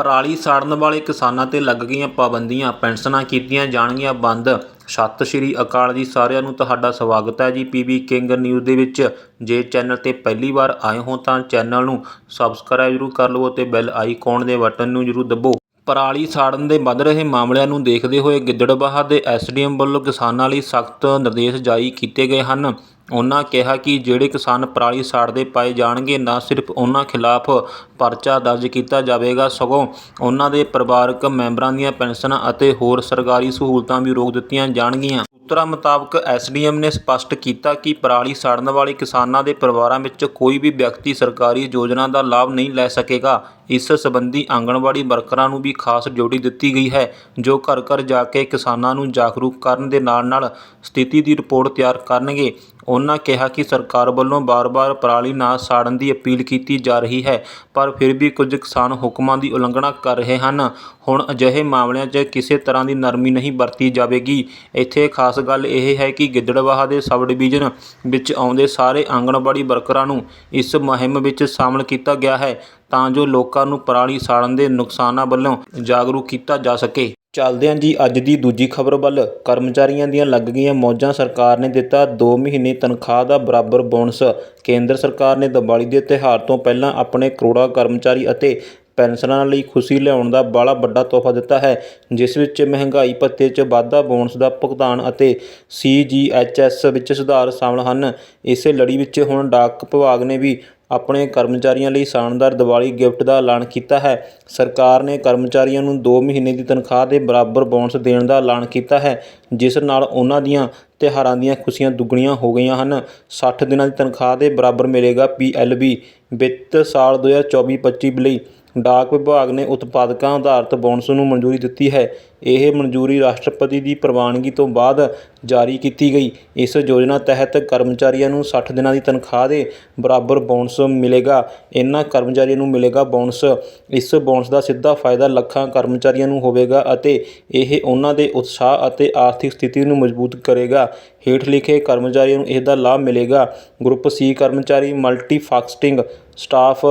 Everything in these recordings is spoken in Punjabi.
ਪਰਾਲੀ ਸਾੜਨ ਵਾਲੇ ਕਿਸਾਨਾਂ ਤੇ ਲੱਗ ਗਈਆਂ ਪਾਬੰਦੀਆਂ, ਪੈਨਸ਼ਨਾਂ ਕੀਤੀਆਂ ਜਾਣਗੀਆਂ ਬੰਦ। ਸਤਿ ਸ਼੍ਰੀ ਅਕਾਲ ਜੀ ਸਾਰਿਆਂ ਨੂੰ ਤੁਹਾਡਾ ਸਵਾਗਤ ਹੈ ਜੀ ਪੀਬੀ ਕਿੰਗ ਨਿਊਜ਼ ਦੇ ਵਿੱਚ। ਜੇ ਚੈਨਲ ਤੇ ਪਹਿਲੀ ਵਾਰ ਆਏ ਹੋ ਤਾਂ ਚੈਨਲ ਨੂੰ ਸਬਸਕ੍ਰਾਈਬ ਜ਼ਰੂਰ ਕਰ ਲਵੋ ਤੇ ਬੈਲ ਆਈਕਨ ਦੇ ਬਟਨ ਨੂੰ ਜ਼ਰੂਰ ਦਬੋ। ਪਰਾਲੀ ਸਾੜਨ ਦੇ ਵੱਧ ਰਹੇ ਮਾਮਲਿਆਂ ਨੂੰ ਦੇਖਦੇ ਹੋਏ ਗਿੱਦੜਬਾਹਾ ਦੇ ਐਸਡੀਐਮ ਵੱਲੋਂ ਕਿਸਾਨਾਂ ਲਈ ਸਖਤ ਨਿਰਦੇਸ਼ ਜਾਰੀ ਕੀਤੇ ਗਏ ਹਨ। ਉਹਨਾਂ ਕਿਹਾ ਕਿ ਜਿਹੜੇ ਕਿਸਾਨ ਪਰਾਲੀ ਸਾੜਦੇ ਪਾਏ ਜਾਣਗੇ, ਨਾ ਸਿਰਫ ਉਹਨਾਂ ਖਿਲਾਫ ਪਰਚਾ ਦਰਜ ਕੀਤਾ ਜਾਵੇਗਾ, ਸਗੋਂ ਉਹਨਾਂ ਦੇ ਪਰਿਵਾਰਕ ਮੈਂਬਰਾਂ ਦੀਆਂ ਪੈਨਸ਼ਨਾਂ ਅਤੇ ਹੋਰ ਸਰਕਾਰੀ ਸਹੂਲਤਾਂ ਵੀ ਰੋਕ ਦਿੱਤੀਆਂ ਜਾਣਗੀਆਂ। ਸੂਤਰਾਂ ਮੁਤਾਬਕ ਐਸਡੀਐਮ ਨੇ ਸਪਸ਼ਟ ਕੀਤਾ ਕਿ ਪਰਾਲੀ ਸਾੜਨ ਵਾਲੇ ਕਿਸਾਨਾਂ ਦੇ ਪਰਿਵਾਰਾਂ ਵਿੱਚ ਕੋਈ ਵੀ ਵਿਅਕਤੀ ਸਰਕਾਰੀ ਯੋਜਨਾ ਦਾ ਲਾਭ ਨਹੀਂ ਲੈ ਸਕੇਗਾ। ਇਸ ਸਬੰਧੀ ਆਂਗਣਵਾੜੀ ਵਰਕਰਾਂ ਨੂੰ ਵੀ ਖਾਸ ਡਿਊਟੀ ਦਿੱਤੀ ਗਈ ਹੈ, ਜੋ ਘਰ ਘਰ ਜਾ ਕੇ ਕਿਸਾਨਾਂ ਨੂੰ ਜਾਗਰੂਕ ਕਰਨ ਦੇ ਨਾਲ ਨਾਲ ਸਥਿਤੀ ਦੀ ਰਿਪੋਰਟ ਤਿਆਰ ਕਰਨਗੇ। ਉਹਨਾਂ ਕਿਹਾ ਕਿ ਸਰਕਾਰ ਵੱਲੋਂ ਵਾਰ ਵਾਰ ਪਰਾਲੀ ਨਾ ਸਾੜਨ ਦੀ ਅਪੀਲ ਕੀਤੀ ਜਾ ਰਹੀ ਹੈ, ਪਰ ਫਿਰ ਵੀ ਕੁਝ ਕਿਸਾਨ ਹੁਕਮਾਂ ਦੀ ਉਲੰਘਣਾ ਕਰ ਰਹੇ ਹਨ। ਹੁਣ ਅਜਿਹੇ ਮਾਮਲਿਆਂ 'ਚ ਕਿਸੇ ਤਰ੍ਹਾਂ ਦੀ ਨਰਮੀ ਨਹੀਂ ਵਰਤੀ ਜਾਵੇਗੀ। ਇੱਥੇ ਖਾਸ ਗੱਲ ਇਹ ਹੈ ਕਿ ਗਿੱਦੜਬਾਹਾ ਦੇ ਸਬ ਡਿਵੀਜ਼ਨ ਵਿੱਚ ਆਉਂਦੇ ਸਾਰੇ ਆਂਗਣਵਾੜੀ ਵਰਕਰਾਂ ਨੂੰ ਇਸ ਮੁਹਿੰਮ ਵਿੱਚ ਸ਼ਾਮਲ ਕੀਤਾ ਗਿਆ ਹੈ ਤਾਂ ਜੋ ਲੋਕਾਂ ਨੂੰ ਪਰਾਲੀ ਸਾੜਨ ਦੇ ਨੁਕਸਾਨਾਂ ਵੱਲੋਂ ਜਾਗਰੂਕ ਕੀਤਾ ਜਾ ਸਕੇ। ਚੱਲਦੇ ਹਾਂ ਜੀ ਅੱਜ ਦੀ ਦੂਜੀ ਖਬਰ ਵੱਲ ਕਰਮਚਾਰੀਆਂ ਦੀਆਂ ਲੱਗ ਗਈਆਂ ਮੌਜਾਂ ਸਰਕਾਰ ਨੇ ਦਿੱਤਾ 2 ਮਹੀਨੇ ਤਨਖਾਹ ਦਾ ਬਰਾਬਰ ਬੋਨਸ। ਕੇਂਦਰ ਸਰਕਾਰ ਨੇ ਦੀਵਾਲੀ ਦੇ ਤਿਉਹਾਰ ਤੋਂ ਪਹਿਲਾਂ ਆਪਣੇ ਕਰੋੜਾਂ ਕਰਮਚਾਰੀ ਅਤੇ ਪੈਨਸ਼ਨਰਾਂ ਲਈ ਖੁਸ਼ੀ ਲਿਆਉਣ ਦਾ ਬੜਾ ਵੱਡਾ ਤੋਹਫਾ ਦਿੱਤਾ ਹੈ, ਜਿਸ ਵਿੱਚ ਮਹਿੰਗਾਈ ਭੱਤੇ 'ਚ ਵਾਧਾ ਬੋਨਸ ਦਾ ਭੁਗਤਾਨ ਅਤੇ ਸੀਜੀਐਚਐਸ ਵਿੱਚ ਸੁਧਾਰ ਸ਼ਾਮਲ ਹਨ। ਇਸੇ ਲੜੀ ਵਿੱਚ ਹੁਣ ਡਾਕ ਵਿਭਾਗ ਨੇ ਵੀ ਆਪਣੇ ਕਰਮਚਾਰੀਆਂ ਲਈ ਸ਼ਾਨਦਾਰ ਦੀਵਾਲੀ ਗਿਫਟ ਦਾ ਐਲਾਨ ਕੀਤਾ ਹੈ। ਸਰਕਾਰ ਨੇ ਕਰਮਚਾਰੀਆਂ ਨੂੰ ਦੋ ਮਹੀਨੇ ਦੀ ਤਨਖਾਹ ਦੇ ਬਰਾਬਰ ਬੋਨਸ ਦੇਣ ਦਾ ਐਲਾਨ ਕੀਤਾ ਹੈ, ਜਿਸ ਨਾਲ ਉਹਨਾਂ ਦੀਆਂ ਤਿਉਹਾਰਾਂ ਦੀਆਂ ਖੁਸ਼ੀਆਂ ਦੁੱਗਣੀਆਂ ਹੋ ਗਈਆਂ ਹਨ। ਸੱਠ ਦਿਨਾਂ ਦੀ ਤਨਖਾਹ ਦੇ ਬਰਾਬਰ ਮਿਲੇਗਾ ਪੀਐਲਬੀ ਵਿੱਤ ਸਾਲ 2024-25 ਲਈ ਡਾਕ ਵਿਭਾਗ ਨੇ ਉਤਪਾਦਕਾਂ ਆਧਾਰਿਤ ਬੋਨਸ ਨੂੰ ਮਨਜ਼ੂਰੀ ਦਿੱਤੀ ਹੈ। ਇਹ ਮਨਜ਼ੂਰੀ ਰਾਸ਼ਟਰਪਤੀ ਦੀ ਪ੍ਰਵਾਨਗੀ ਤੋਂ ਬਾਅਦ ਜਾਰੀ ਕੀਤੀ ਗਈ। ਇਸ ਯੋਜਨਾ ਤਹਿਤ ਕਰਮਚਾਰੀਆਂ ਨੂੰ ਸੱਠ ਦਿਨਾਂ ਦੀ ਤਨਖਾਹ ਦੇ ਬਰਾਬਰ ਬੋਨਸ ਮਿਲੇਗਾ। ਇਹਨਾਂ ਕਰਮਚਾਰੀਆਂ ਨੂੰ ਮਿਲੇਗਾ ਬੋਨਸ। ਇਸ ਬੋਨਸ ਦਾ ਸਿੱਧਾ ਫਾਇਦਾ ਲੱਖਾਂ ਕਰਮਚਾਰੀਆਂ ਨੂੰ ਹੋਵੇਗਾ ਅਤੇ ਇਹ ਉਹਨਾਂ ਦੇ ਉਤਸ਼ਾਹ ਅਤੇ ਆਰਥਿਕ ਸਥਿਤੀ ਨੂੰ ਮਜ਼ਬੂਤ ਕਰੇਗਾ। ਹੇਠ ਲਿਖੇ ਕਰਮਚਾਰੀਆਂ ਨੂੰ ਇਸ ਦਾ ਲਾਭ ਮਿਲੇਗਾ। ਗਰੁੱਪ ਸੀ ਕਰਮਚਾਰੀ ਮਲਟੀ ਫਾਕਸਟਿੰਗ ਸਟਾਫ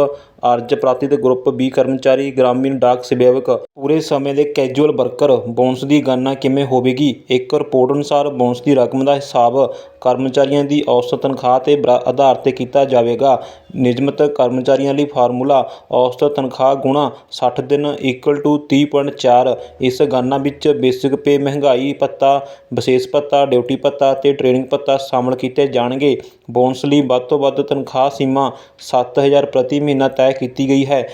ਅਰਜ ਪ੍ਰਾਪਤੀ ਦੇ ਗਰੁੱਪ, ਬੀ ਕਰਮਚਾਰੀ, ਗ੍ਰਾਮੀਣ ਡਾਕ ਸੇਵਕ। ਪੂਰੇ ਸਮੇਂ ਦੇ ਕੈਜੂਅਲ ਵਰਕਰ ਬੋਨਸ ਦੀ ਗਣਨਾ ਕਿਵੇਂ ਹੋਵੇਗੀ? ਇੱਕ ਰਿਪੋਰਟ ਅਨੁਸਾਰ ਬੋਨਸ ਦੀ ਰਕਮ ਦਾ ਹਿਸਾਬ ਕਰਮਚਾਰੀਆਂ ਦੀ ਔਸਤ ਤਨਖਾਹ ਤੇ ਬਰਾ- ਆਧਾਰ ਤੇ ਕੀਤਾ ਜਾਵੇਗਾ। ਨਿਯਮਤ ਕਰਮਚਾਰੀਆਂ ਲਈ ਫਾਰਮੂਲਾ ਔਸਤ ਤਨਖਾਹ ਗੁਣਾ 60 ਦਿਨ ਇਕੁਅਲ ਟੂ 30.4 ਇਸ ਗਣਨਾ ਵਿੱਚ ਬੇਸਿਕ ਪੇ ਮਹਿੰਗਾਈ ਭੱਤਾ ਵਿਸ਼ੇਸ਼ ਭੱਤਾ ਡਿਊਟੀ ਭੱਤਾ ਅਤੇ ਟ੍ਰੇਨਿੰਗ ਭੱਤਾ ਸ਼ਾਮਲ ਕੀਤੇ ਜਾਣਗੇ। ਬੋਨਸ ਲਈ ਵੱਧ ਤੋਂ ਵੱਧ ਤਨਖਾਹ ਸੀਮਾ 7000 ਪ੍ਰਤੀ ਮਹੀਨਾ ਤੈਅ ਕੀਤੀ ਗਈ ਹੈ।